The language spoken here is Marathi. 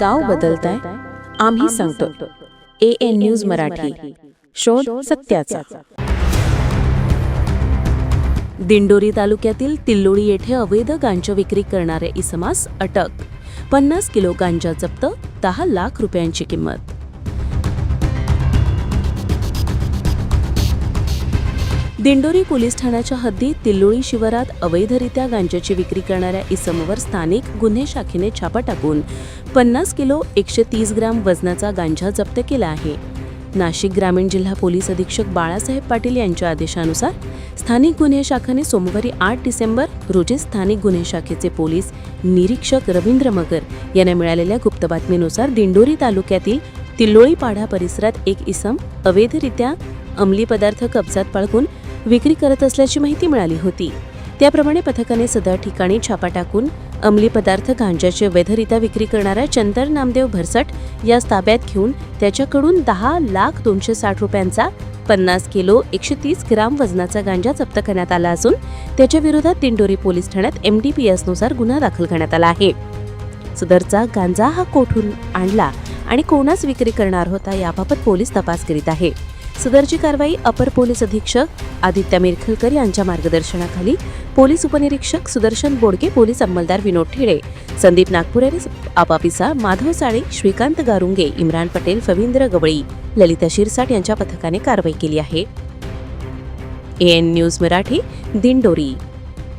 गाव बदलताय आम्ही सांगतो. A N news Marathi. शोध सत्याचा. दिंडोरी तालुक्यातील तिल्लोळी येथे अवैध गांजा विक्री करणाऱ्या इसमास अटक. पन्नास किलो गांजा जप्त दहा लाख रुपयांची किंमत. दिंडोरी पोलीस ठाण्याच्या हद्दीत तिल्लोळी शिवारात अवैधरित्या गांजाची विक्री करणाऱ्या इसमवर स्थानिक गुन्हे शाखेने छापा टाकून पन्नास किलो एकशे तीस ग्राम वजनाचा गांजा जप्त केला आहे. नाशिक ग्रामीण जिल्हा पोलीस अधीक्षक बाळासाहेब पाटील यांच्या आदेशानुसार स्थानिक गुन्हे शाखेने सोमवारी आठ डिसेंबर रोजी स्थानिक गुन्हे शाखेचे पोलीस निरीक्षक रवींद्र मगर यांना मिळालेल्या गुप्त बातमीनुसार दिंडोरी तालुक्यातील तिल्लोळी पाडा परिसरात एक इसम अवैधरित्या अंमली पदार्थ कब्जात बाळगून विक्री करत असल्याची माहिती मिळाली होती. त्याप्रमाणे पथकाने सदर ठिकाणी छापा टाकून अंमली पदार्थ गांजाचे वैधरित्या विक्री करणाऱ्या चंदर नामदेव भरसट यास ताब्यात घेऊन त्याच्याकडून दहा लाख दोनशे साठ रुपयांचा पन्नास किलो एकशे तीस ग्राम वजनाचा गांजा जप्त करण्यात आला असून त्याच्या विरोधात दिंडोरी पोलीस ठाण्यात एमडीपीएसनुसार गुन्हा दाखल करण्यात आला आहे. सदरचा गांजा हा कोठून आणला आणि कोणास विक्री करणार होता याबाबत पोलीस तपास करीत आहे. सदरची कारवाई अपर पोलीस अधीक्षक आदित्य मिरखलकर यांच्या मार्गदर्शनाखाली पोलीस उपनिरीक्षक सुदर्शन बोडके पोलीस अंमलदार विनोद ठेडे संदीप नागपुरे आपापिसा माधव साळे श्रीकांत गारुंगे इम्रान पटेल फवींद्र गवळी ललिता शिरसाट यांच्या पथकाने कारवाई केली आहे. AN news Marathi Dindori.